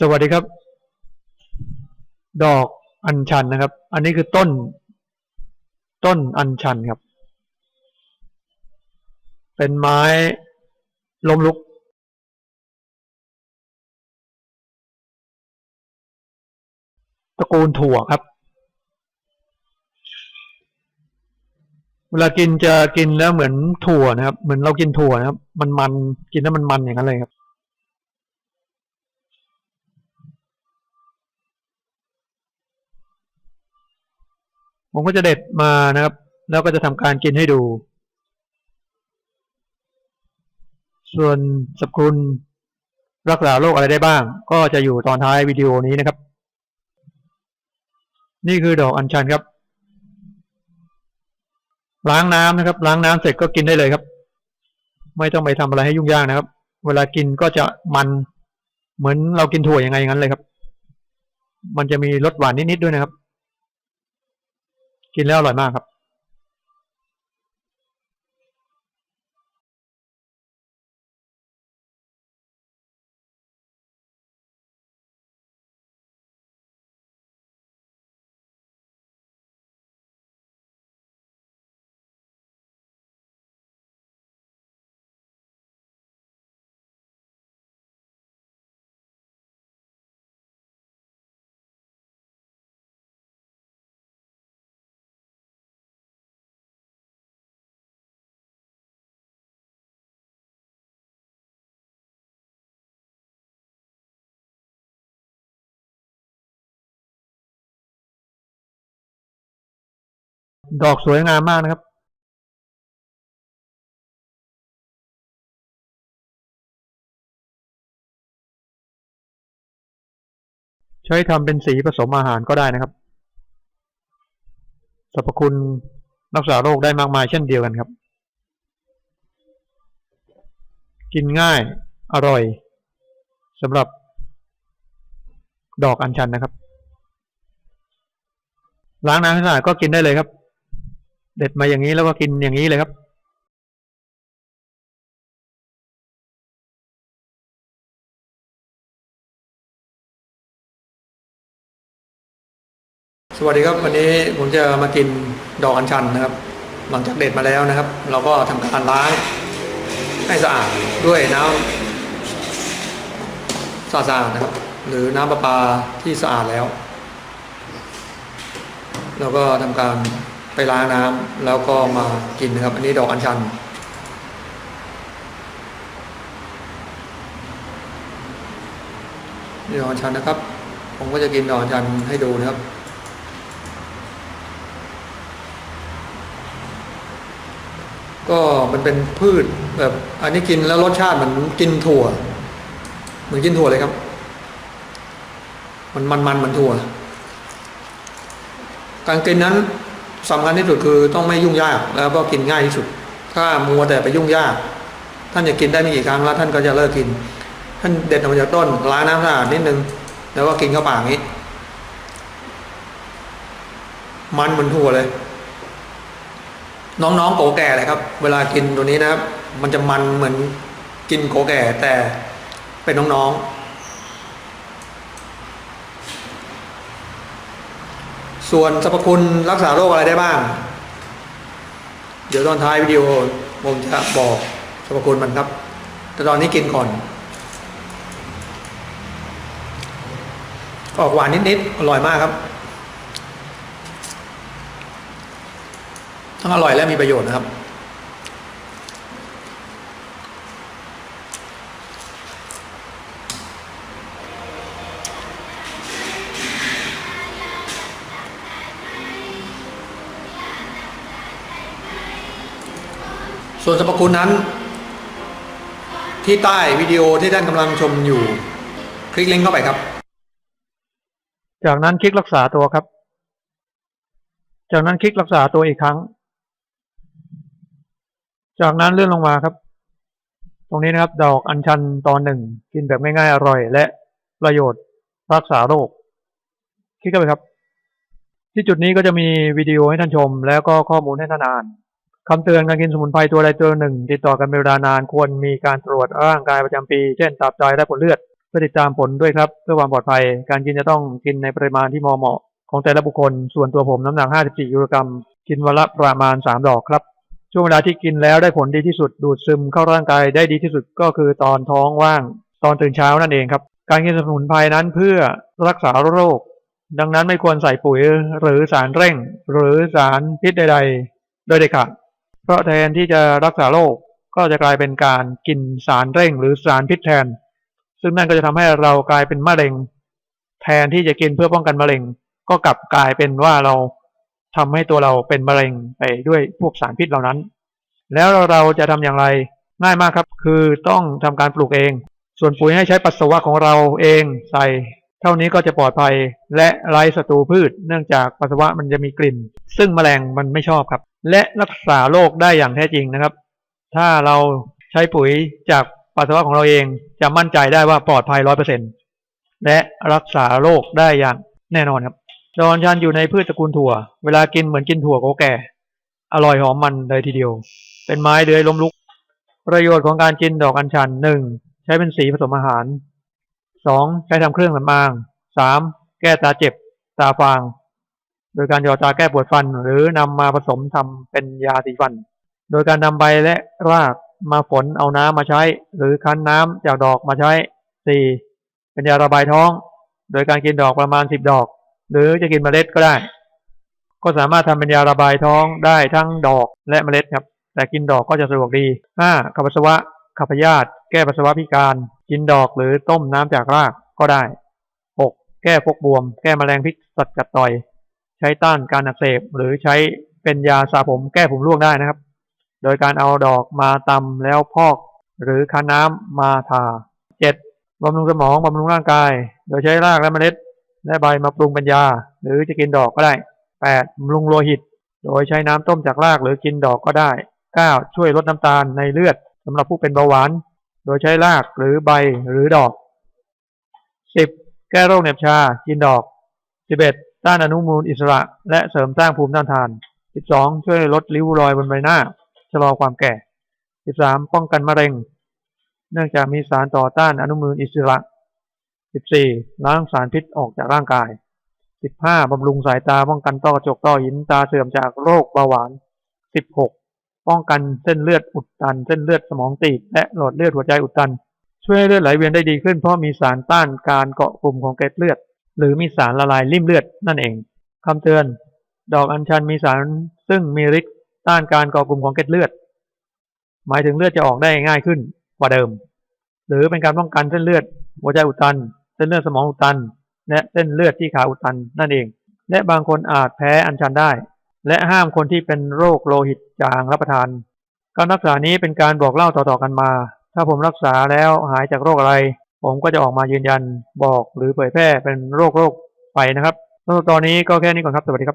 สวัสดีครับ ดอกอัญชันนะครับ อันนี้คือต้น ต้นอัญชันครับ เป็นไม้ล้มลุก ตระกูลถั่วครับ เวลากินจะกินแล้วเหมือนถั่วนะครับ เหมือนเรากินถั่วนะครับ มันมันกินแล้วมันมันอย่างนั้นเลยครับ ผมก็จะเด็ดมานะครับ แล้วก็จะทำการกินให้ดู ส่วนสรรพคุณรักษาโรคอะไรได้บ้าง ก็จะอยู่ตอนท้ายวิดีโอนี้นะครับ นี่คือดอกอัญชันครับ ล้างน้ำนะครับ ล้างน้ำเสร็จก็กินได้เลยครับ ไม่ต้องไปทำอะไรให้ยุ่งยากนะครับ เวลากินก็จะมันเหมือนเรากินถั่วยังไงอย่างนั้นเลยครับ มันจะมีรสหวานนิดๆด้วยนะครับ กินแล้วอร่อยมากครับ ดอกสวยงามมากนะครับใช้ทำเป็นสีผสมอาหารก็ได้นะครับสรรพคุณรักษาโรคได้มากมายเช่นเดียวกันครับ กินง่ายอร่อยสำหรับดอกอัญชันนะครับ ล้างน้ำให้สะอาดก็กินได้เลยครับ เด็ดมาอย่างนี้แล้วก็กินอย่างนี้เลยครับสวัสดีครับวันนี้ผมจะมากินดอกอัญชันนะครับ หลังจากเด็ดมาแล้วนะครับ เราก็ทำการล้างให้สะอาดด้วยน้ำสะอาดนะครับ หรือน้ำประปาที่สะอาดแล้ว เราก็ทำการ ไปล้างน้ำแล้วก็มากินนะครับ อันนี้ดอกอัญชัน นี่ดอกอัญชันนะครับ ผมก็จะกินดอกอัญชันให้ดูนะครับ ก็มันเป็นพืชแบบ อันนี้กินแล้วรสชาติเหมือนกินถั่ว เหมือนกินถั่วเลยครับ มันมันมันเหมือนถั่ว การกินนั้น สำคัญที่สุดคือต้องไม่ยุ่งยากแล้วก็กินง่ายที่สุด ถ้ามัวแต่ไปยุ่งยาก ท่านจะกินได้ไม่กี่ครั้งแล้วท่านก็จะเลิกกิน ท่านเด็ดออกมาจากต้นล้างน้ำสะอาดนิดนึงแล้วก็กินเข้าปากนี้ มันเหมือนถั่วเลย น้องๆโกแก่เลยครับ เวลากินตัวนี้นะครับ มันจะมันเหมือนกินโกแก่แต่เป็นน้องๆ ส่วนสรรพคุณรักษาโรคอะไรได้บ้าง เดี๋ยวตอนท้ายวิดีโอผมจะบอกสรรพคุณมันครับ แต่ตอนนี้กินก่อน ออกหวานนิดๆอร่อยมากครับ ทั้งอร่อยและมีประโยชน์นะครับ ส่วนสรรพคุณนั้น ที่ใต้วิดีโอที่ท่านกำลังชมอยู่ คลิกลิงก์เข้าไปครับ จากนั้นคลิกรักษาตัวครับ จากนั้นคลิกรักษาตัวอีกครั้ง จากนั้นเลื่อนลงมาครับ ตรงนี้นะครับ ดอกอัญชันตอนหนึ่งกินแบบง่ายๆอร่อย และประโยชน์รักษาโรค คลิกเข้าไปครับ ที่จุดนี้ก็จะมีวิดีโอให้ท่านชม แล้วก็ข้อมูลให้ท่านอ่าน คำเตือนการกินสมุนไพรตัวใดตัวหนึ่ง ติดต่อกันเป็นเวลานานควรมีการตรวจร่างกายประจำปี เช่นตับไตและผลเลือดพื่อติดตามผลด้วยครับ เพื่อความปลอดภัย การกินจะต้องกินในปริมาณที่เหมาะเหมาะของแต่ละบุคคล ส่วนตัวผมน้ำหนัก 54กิโลกรัม กินวันละประมาณ 3 ดอกครับ ช่วงเวลาที่กินแล้วได้ผลดีที่สุด ดูดซึมเข้าร่างกายได้ดีที่สุดก็คือตอนท้องว่าง ตอนตื่นเช้านั่นเองครับ การกินสมุนไพรนั้นเพื่อรักษาโรค ดังนั้นไม่ควรใส่ปุ๋ยหรือสารเร่ง หรือสารพิษใด ๆ โดยเด็ดขาด เพราะแทนที่จะรักษาโรคก็จะกลายเป็นการกินสารเร่งหรือสารพิษแทน ซึ่งนั่นก็จะทำให้เรากลายเป็นมะเร็ง แทนที่จะกินเพื่อป้องกันมะเร็ง ก็กลับกลายเป็นว่าเราทำให้ตัวเราเป็นมะเร็งไปด้วยพวกสารพิษเหล่านั้น แล้วเราจะทำอย่างไรง่ายมากครับ คือต้องทำการปลูกเอง ส่วนปุ๋ยให้ใช้ปัสสาวะของเราเองใส่ เท่านี้ก็จะปลอดภัยและไร้ศัตรูพืช เนื่องจากปัสสาวะมันจะมีกลิ่น ซึ่งแมลงมันไม่ชอบครับ และรักษาโรคได้อย่างแท้จริงนะครับ ถ้าเราใช้ปุ๋ยจากปัสสาวะของเราเองจะมั่นใจได้ว่าปลอดภัยร้อยเปอร์เซ็นและรักษาโรคได้อย่างแน่นอนครับดอกชันอยู่ในพืชตระกูลถั่ว เวลากินเหมือนกินถั่วโกแก่ อร่อยหอมมันเลยทีเดียว เป็นไม้เดือยล้มลุก ประโยชน์ของการกินดอกอัญชันหนึ่งใช้เป็นสีผสมอาหารสองใช้ทำเครื่องสำอางสามแก้ตาเจ็บ ตาฟาง โดยการหยอดตาแก้ปวดฟัน หรือนำมาผสมทำเป็นยาสีฟัน โดยการนำใบและรากมาฝนเอาน้ำมาใช้ หรือคั้นน้ำจากดอกมาใช้สี่เป็นยาระบายท้อง โดยการกินดอกประมาณสิบดอก หรือจะกินเมล็ดก็ได้ ก็สามารถทำเป็นยาระบายท้องได้ทั้งดอกและเมล็ดครับ แต่กินดอกก็จะสะดวกดีห้าขับปัสสาวะขับพยาธิแก้ปัสสาวะพิการ กินดอกหรือต้มน้ำจากรากก็ได้หกแก้พวกบวม แก้แมลงพิษสัตว์กัดต่อย ช้ต้านการอักเสบหรือใช้เป็นยาสระผมแก้ผมร่วงได้นะครับ โดยการเอาดอกมาตำแล้วพอก หรือคั้นน้ำมาทาเจ็ดบำรุงสมองบำรุงร่างกาย โดยใช้รากและเมล็ด และใบมาปรุงเป็นยา หรือจะกินดอกก็ได้แปดบำรุงโลหิต โดยใช้น้ำต้มจากรากหรือกินดอกก็ได้เก้าช่วยลดน้ำตาลในเลือดสำหรับผู้เป็นเบาหวาน โดยใช้รากหรือใบหรือดอกสิบแก้โรคเหน็บชา กินดอกสิบเอ็ด ต้านอนุมูลอิสระ และเสริมสร้างภูมิต้านทานสิบสองช่วยลดริ้วรอยบนใบหน้าชะลอความแก่สิบสามป้องกันมะเร็ง เนื่องจากมีสารต่อต้านอนุมูลอิสระสิบสี่ล้างสารพิษออกจากร่างกายสิบำรุงสายตาป้องกันต้อกระจกต้อหินตาเสื่อมจากโรคเบาหวานสิบหกป้องกันเส้นเลือดอุดตัน เส้นเลือดสมองตีบและหลอดเลือดหัวใจอุดตัน ช่วยให้เลือดไหลเวียนได้ดีขึ้นเพราะมีสารต้านการเกาะกลุ่มของเกล็ดเลือด หรือมีสารละลายริ่มเลือดนั่นเองคำเตือน ดอกอัญชันมีสารซึ่งมีฤทธิ์ต้านการเกาะกลุ่มของเกล็ดเลือด หมายถึงเลือดจะออกได้ง่ายขึ้นกว่าเดิม หรือเป็นการป้องกันเส้นเลือด หัวใจอุดตัน เส้นเลือดสมองอุดตัน และเส้นเลือดที่ขาอุดตันนั่นเอง และบางคนอาจแพ้อัญชันได้ และห้ามคนที่เป็นโรคโลหิตจางรับประทาน การรักษานี้เป็นการบอกเล่าต่อๆกันมา ถ้าผมรักษาแล้วหายจากโรคอะไร ผมก็จะออกมายืนยันบอกหรือเผยแพร่เป็นโรคโรคไปนะครับตอนนี้ก็แค่นี้ก่อนครับ สวัสดีครับ